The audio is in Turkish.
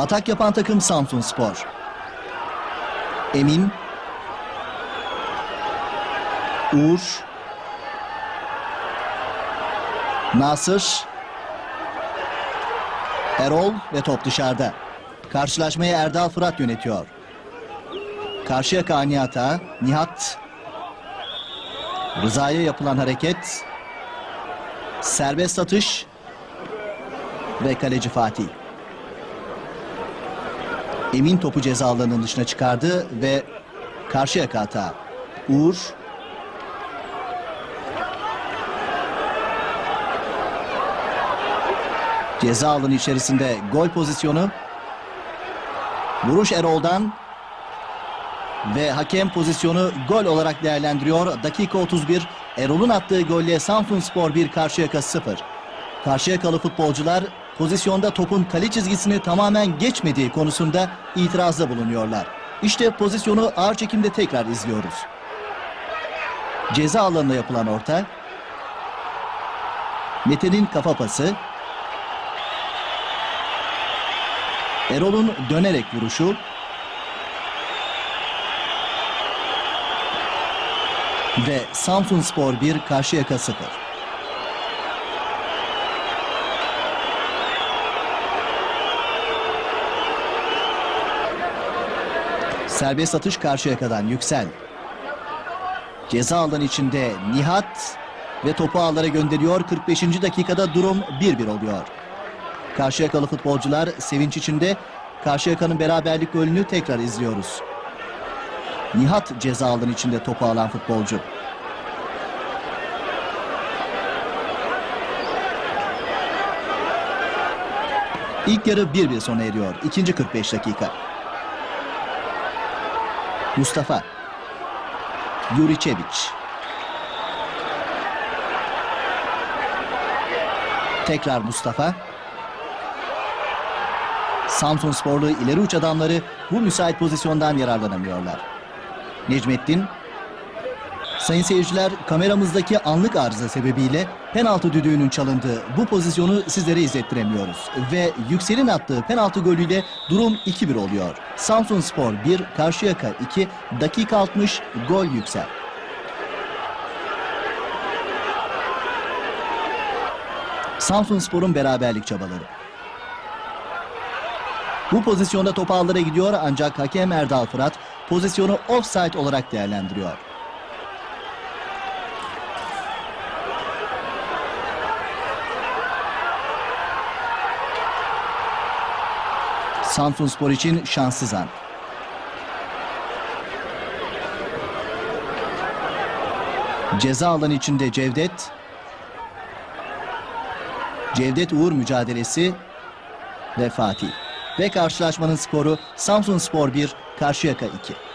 Atak yapan takım Samsun Spor. Emin. Uğur. Nasır. Erol ve top dışarıda. Karşılaşmayı Erdal Fırat yönetiyor. Karşıyaka Nihat'a, Nihat Rıza'ya yapılan hareket serbest atış ve kaleci Fatih. Emin topu ceza alanının dışına çıkardı ve Karşıyaka hata. Uğur ceza alanı içerisinde gol pozisyonu vuruş Erol'dan ve hakem pozisyonu gol olarak değerlendiriyor. Dakika 31 Erol'un attığı golle Samsunspor 1 Karşıyaka 0. Karşıyakalı futbolcular pozisyonda topun kale çizgisini tamamen geçmediği konusunda itirazda bulunuyorlar. İşte pozisyonu ağır çekimde tekrar izliyoruz. Ceza alanına yapılan orta. Mete'nin kafa pası. Erol'un dönerek vuruşu. Ve Samsun Spor 1 Karşıyaka 0. Serbest atış Karşıyaka'dan Yüksel. Ceza alanı içinde Nihat ve topu ağlara gönderiyor. 45. dakikada durum 1-1 oluyor. Karşıyakalı futbolcular sevinç içinde Karşıyaka'nın beraberlik golünü tekrar izliyoruz. Nihat ceza alanı içinde topu alan futbolcu. İlk yarı 1-1 sona eriyor. İkinci 45 dakika. Mustafa. Yuriçeviç. Tekrar Mustafa. Samsun sporlu ileri uç adamları bu müsait pozisyondan yararlanamıyorlar. Necmettin. Sayın seyirciler kameramızdaki anlık arıza sebebiyle penaltı düdüğünün çalındığı bu pozisyonu sizlere izlettiremiyoruz. Ve Yüksel'in attığı penaltı golüyle durum 2-1 oluyor. Samsun Spor 1, Karşıyaka 2, dakika 60, gol Yüksel. Samsun Spor'un beraberlik çabaları. Bu pozisyonda top ağlara gidiyor ancak hakem Erdal Fırat pozisyonu offside olarak değerlendiriyor. Samsun Spor için şanssız an. Ceza alanı içinde Cevdet. Cevdet Uğur mücadelesi ve Fatih. Ve karşılaşmanın skoru Samsun Spor 1, Karşıyaka 2.